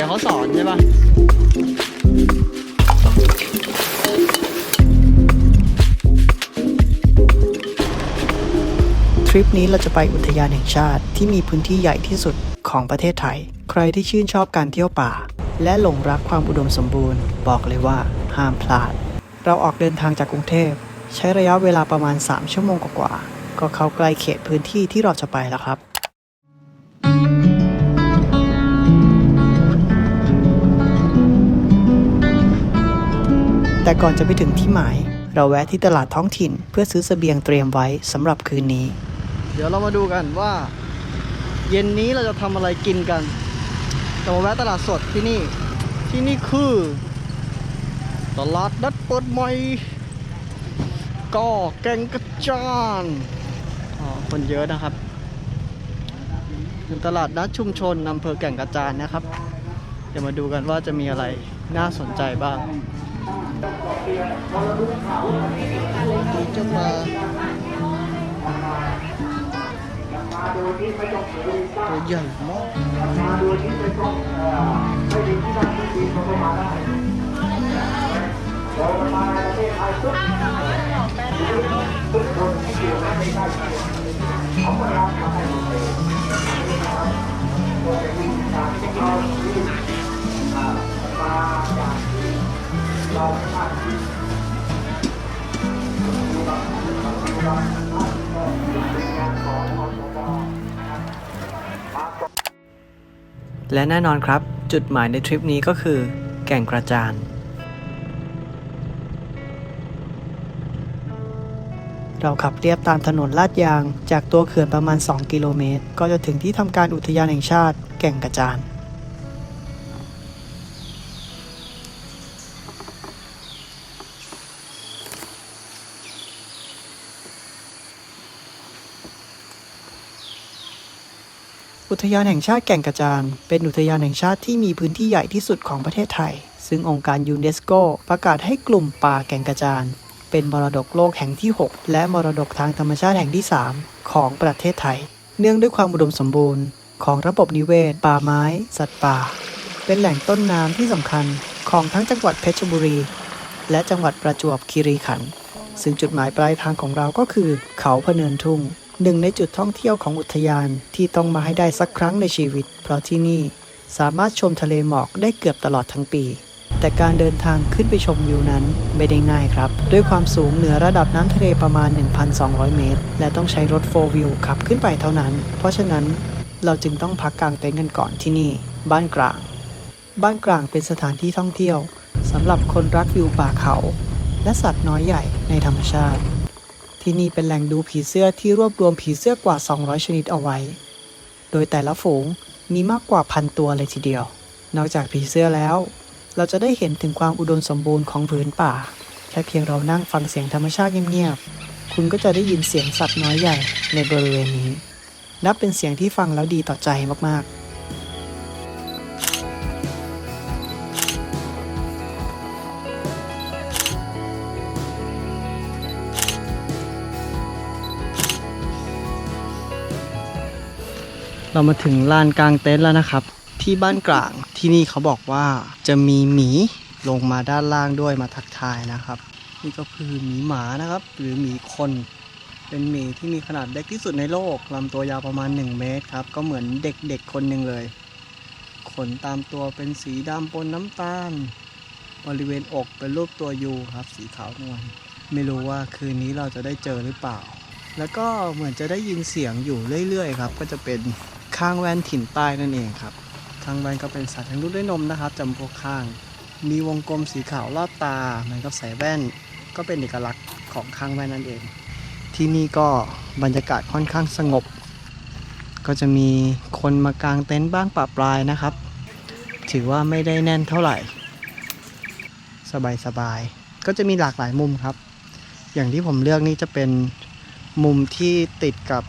ดี๋ยวเขาสอนใช่ปะทริปนี้เราจะไปอุทยานแห่งชาติที่มีพื้นที่ใหญ่ที่สุดของประเทศไทย ใครที่ชื่นชอบการเที่ยวป่า และหลงรักความอุดมสมบูรณ์ บอกเลยว่าห้ามพลาด เราออกเดินทางจากกรุงเทพ ใช้ระยะเวลาประมาณ 3 ชั่วโมงกว่าก็เข้าใกล้เขตพื้นที่ที่เราจะไปแล้วครับ แต่ก่อนจะไปถึงที่หมาย เราแวะที่ตลาดท้องถิ่น เพื่อซื้อเสบียงเตรียมไว้สำหรับคืนนี้ เดี๋ยวเรามาดูกันว่า เย็นนี้เราจะทำอะไรกินกันจะมาแวะตลาดสดที่นี่ที่นี่คือ ตลาดนัดเปิดใหม่ก็แกงกระจานอ๋อคนเยอะนะครับเป็นตลาดนัดชุมชนอำเภอแก่งกระจานนะครับ เดี๋ยวมาดูกันว่าจะมีอะไรน่าสนใจบ้าง จะมาตัวใหญ่มาก และแน่นอนครับ จุดหมายในทริปนี้ก็คือ แก่งกระจาน เราขับเรียบตามถนนลาดยาง จากตัวเขื่อนประมาณ 2 กิโลเมตร ก็จะถึงที่ทำการอุทยานแห่งชาติ แก่งกระจาน อุทยานแห่งชาติแก่งกระจาน เป็นอุทยานแห่งชาติที่มีพื้นที่ใหญ่ที่สุดของประเทศไทย ซึ่งองค์การยูเนสโกประกาศให้กลุ่มป่าแก่งกระจาน เป็นมรดกโลกแห่งที่ 6 และมรดกทางธรรมชาติแห่งที่ 3 ของประเทศไทย เนื่องด้วยความอุดมสมบูรณ์ ของระบบนิเวศ ป่าไม้ สัตว์ป่า เป็นแหล่งต้นน้ำที่สำคัญของทั้งจังหวัดเพชรบุรี และจังหวัดประจวบคีรีขันธ์ซึ่งจุดหมายปลายทางของเราก็คือ เขาพะเนินทุ่ง หนึ่งในจุดท่องเที่ยวของอุทยานที่ต้องมาให้ได้สักครั้งในชีวิต เพราะที่นี่สามารถชมทะเลหมอกได้เกือบตลอดทั้งปี แต่การเดินทางขึ้นไปชมวิวนั้นไม่ได้ง่ายครับ ด้วยความสูงเหนือระดับน้ำทะเลประมาณ 1,200 เมตร และต้องใช้รถโฟล์วิวขับขึ้นไปเท่านั้น เพราะฉะนั้นเราจึงต้องพักกลางเต็นท์กันก่อนที่นี่ บ้านกลาง บ้านกลางเป็นสถานที่ท่องเที่ยวสำหรับคนรักวิวป่าเขา และสัตว์น้อยใหญ่ในธรรมชาติ ที่นี่เป็นแหล่งดูผีเสื้อที่รวบรวมผีเสื้อกว่า 200 ชนิดเอาไว้ โดยแต่ละฝูงมีมากกว่าพันตัวเลยทีเดียว นอกจากผีเสื้อแล้ว เราจะได้เห็นถึงความอุดมสมบูรณ์ของผืนป่า แค่เพียงเรานั่งฟังเสียงธรรมชาติเงียบๆ คุณก็จะได้ยินเสียงสัตว์น้อยใหญ่ในบริเวณนี้ นับเป็นเสียงที่ฟังแล้วดีต่อใจมากๆ เรามาถึงลานกลางเต็นท์แล้วนะครับ ที่บ้านกลางที่นี่เขาบอกว่าจะมีหมีลงมาด้านล่างด้วยมาทักทายนะครับ นี่ก็คือหมีหมานะครับ หรือหมีคน เป็นหมีที่มีขนาดเล็กที่สุดในโลกลำตัวยาวประมาณ 1 เมตรครับ ก็เหมือนเด็กๆคนหนึ่งเลย ขนตามตัวเป็นสีดำปนน้ำตาล บริเวณอกเป็นรูปตัวยูครับ สีขาวนวลไม่รู้ว่าคืนนี้เราจะได้เจอหรือเปล่า แล้วก็เหมือนจะได้ยินเสียงอยู่เรื่อยๆครับ ก็จะเป็น ข้างแว่นถิ่นใต้นั่นเองครับข้างแว่นก็เป็นสัตว์เลี้ยงลูกด้วยนมนะครับจำพวกข้าง มีวงกลมสีขาวรอบตาเหมือนกับใส่แว่น ก็เป็นเอกลักษณ์ของข้างแว่นนั่นเอง ที่นี่ก็บรรยากาศค่อนข้างสงบ ก็จะมีคนมากางเต็นท์บ้างปะปลายนะครับ ถือว่าไม่ได้แน่นเท่าไหร่ สบายๆก็จะมีหลากหลายมุมครับ อย่างที่ผมเลือกนี่จะเป็นมุมที่ติดกับ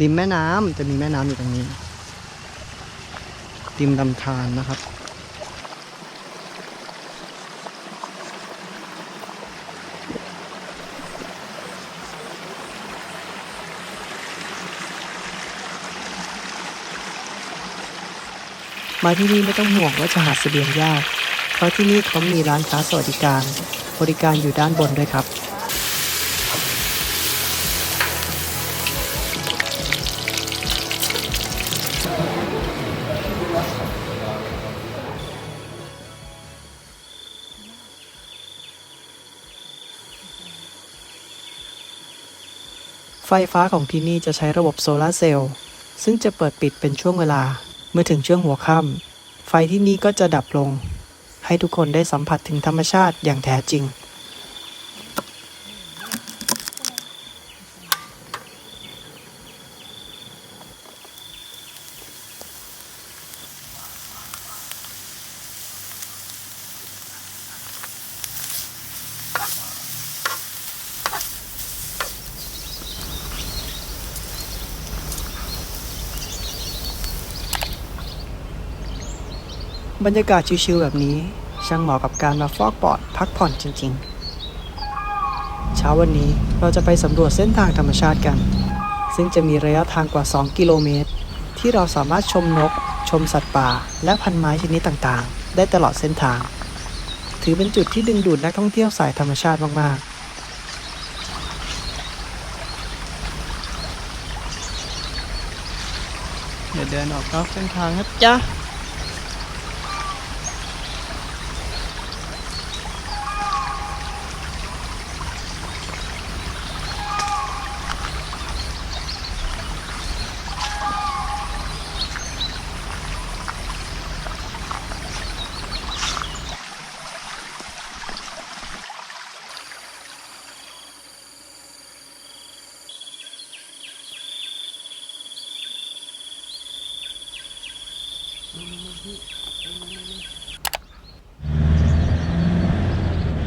ริมแม่น้ำจะมีแม่น้ำอยู่ตรงนี้ริมลำธารนะครับมาที่นี่ไม่ต้องห่วงว่าจะหาเสบียงยาก เพราะที่นี่เขามีร้านค้าสวัสดิการ บริการอยู่ด้านบนด้วยครับ ไฟฟ้าของที่นี่จะใช้ระบบโซลาร์เซลล์ซึ่งจะเปิดปิดเป็นช่วงเวลา เมื่อถึงช่วงหัวค่ำไฟที่นี่ก็จะดับลง ให้ทุกคนได้สัมผัสถึงธรรมชาติอย่างแท้จริง บรรยากาศชิลๆแบบนี้ ช่างเหมาะกับการมาฟอกปอดพักผ่อนจริงๆ เช้าวันนี้เราจะไปสำรวจเส้นทางธรรมชาติกัน ซึ่งจะมีระยะทางกว่า 2 กิโลเมตร ที่เราสามารถชมนก ชมสัตว์ป่า และพันไม้ชนิดต่างๆ ได้ตลอดเส้นทาง ถือเป็นจุดที่ดึงดูดนักท่องเที่ยวสายธรรมชาติมากๆเดี๋ยวเดินออกนอกเส้นทางนะจ๊ะ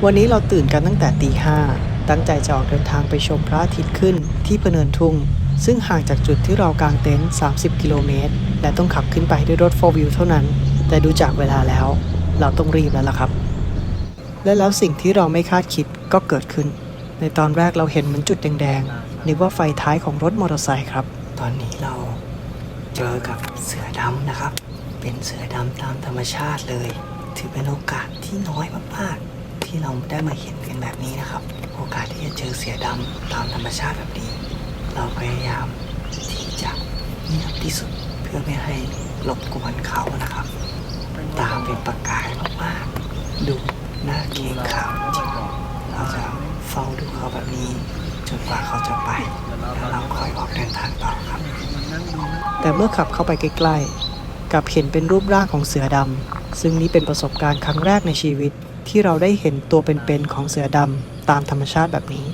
วันนี้เราตื่นกันตั้งแต่ตีห้าตั้งใจจะออกเดินทางไปชมพระอาทิตย์ขึ้นที่พเนินทุ่ง ซึ่งห่างจากจุดที่เรากางเต็นท์ 30 กิโลเมตร และต้องขับขึ้นไปด้วยรถ4 wheel เท่านั้น แต่ดูจากเวลาแล้ว เราต้องรีบแล้วล่ะครับ และแล้วสิ่งที่เราไม่คาดคิดก็เกิดขึ้น ในตอนแรกเราเห็นเหมือนจุดแดงๆ นึกว่าไฟท้ายของรถมอเตอร์ไซค์ครับ ตอนนี้เราเจอกับเสือดำนะครับ เป็นเสือดำตามธรรมชาติเลย ถือเป็นโอกาสที่น้อยมากๆ ที่เราได้มาเห็นกันแบบนี้นะครับ โอกาสที่จะเจอเสือดำตามธรรมชาติแบบนี้ เราพยายามที่จะเงียบที่สุดเพื่อไม่ให้รบกวนเขานะครับ ตาเป็นประกายมากๆ ดูหน้าเกรงขามจริงเราจะเฝ้าดูเขาแบบนี้จนกว่าเขาจะไป แล้วเราคอยออกเดินทางต่อครับ แต่เมื่อขับเข้าไปใกล้ๆ กลับเห็นเป็นรูปร่างของเสือดำ ซึ่งนี้เป็นประสบการณ์ครั้งแรกในชีวิตที่เราได้เห็นตัวเป็นๆของเสือดำตามธรรมชาติแบบนี้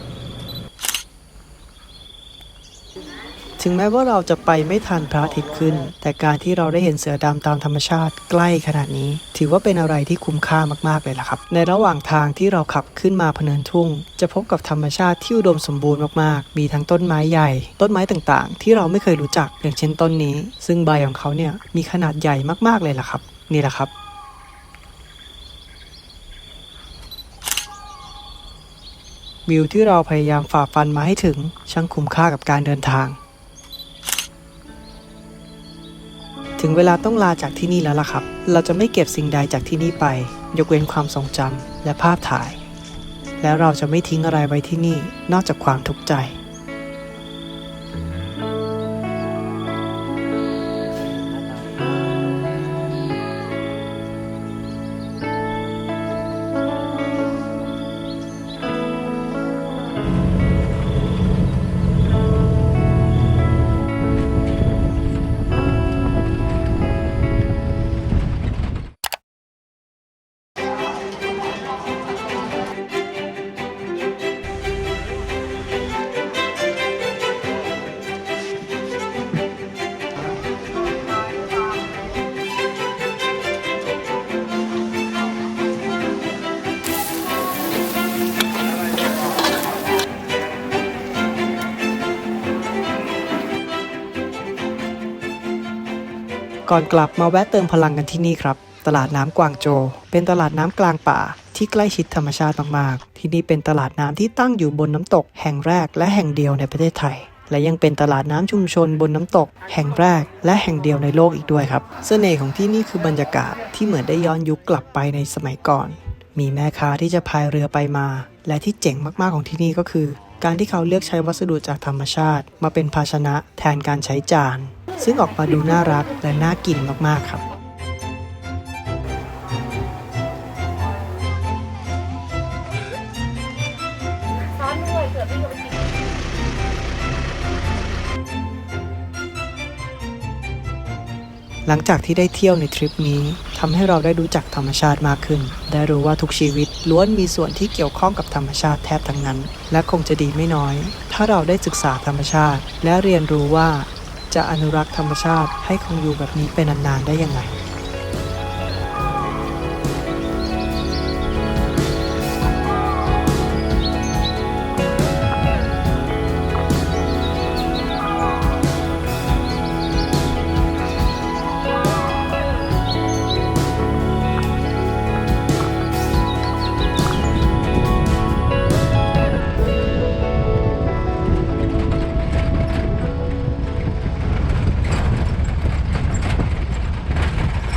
ถึงแม้ว่าเราจะไปไม่ทันพระอาทิตย์ขึ้น แต่การที่เราได้เห็นเสือดำตามธรรมชาติใกล้ขนาดนี้ ถือว่าเป็นอะไรที่คุ้มค่ามากๆเลยล่ะครับ ในระหว่างทางที่เราขับขึ้นมาพเนินทุ่ง จะพบกับธรรมชาติที่อุดมสมบูรณ์มากๆ มีทั้งต้นไม้ใหญ่ ต้นไม้ต่างๆ ที่เราไม่เคยรู้จักอย่างเช่นต้นนี้ ซึ่งใบของเขาเนี่ยมีขนาดใหญ่มากๆเลยล่ะครับ นี่แหละครับวิวที่เราพยายามฝ่าฟันมาให้ถึงช่างคุ้มค่ากับการเดินทาง ถึงเวลาต้องลาจากที่นี่แล้วล่ะครับ เราจะไม่เก็บสิ่งใดจากที่นี่ไป ยกเว้นความทรงจำและภาพถ่าย และเราจะไม่ทิ้งอะไรไว้ที่นี่นอกจากความทุกข์ใจ ก่อนกลับมาแวะเติมพลังกันที่นี่ครับ ตลาดน้ำกวางโจ เป็นตลาดน้ำกลางป่า ที่ใกล้ชิดธรรมชาติมากๆ ที่นี่เป็นตลาดน้ำที่ตั้งอยู่บนน้ำตก แห่งแรกและแห่งเดียวในประเทศไทย และยังเป็นตลาดน้ำชุมชนบนน้ำตก แห่งแรกและแห่งเดียวในโลกอีกด้วยครับ เสน่ห์ของที่นี่คือบรรยากาศที่เหมือนได้ย้อนยุคกลับไปในสมัยก่อน มีแม่ค้าที่จะพายเรือไปมา และที่เจ๋งมากๆของที่นี่ก็คือ การที่เขาเลือกใช้วัสดุจากธรรมชาติ มาเป็นภาชนะ แทนการใช้จาน ซึ่งออกมาดูน่ารักและน่ากินมากๆครับหลังจากที่ได้เที่ยวในทริปนี้ทำให้เราได้รู้จักธรรมชาติมากขึ้น ได้รู้ว่าทุกชีวิตล้วนมีส่วนที่เกี่ยวข้องกับธรรมชาติแทบทั้งนั้น และคงจะดีไม่น้อย ถ้าเราได้ศึกษาธรรมชาติ และเรียนรู้ว่า จะอนุรักษ์ธรรมชาติให้คงอยู่แบบนี้เป็นนานๆได้ยังไง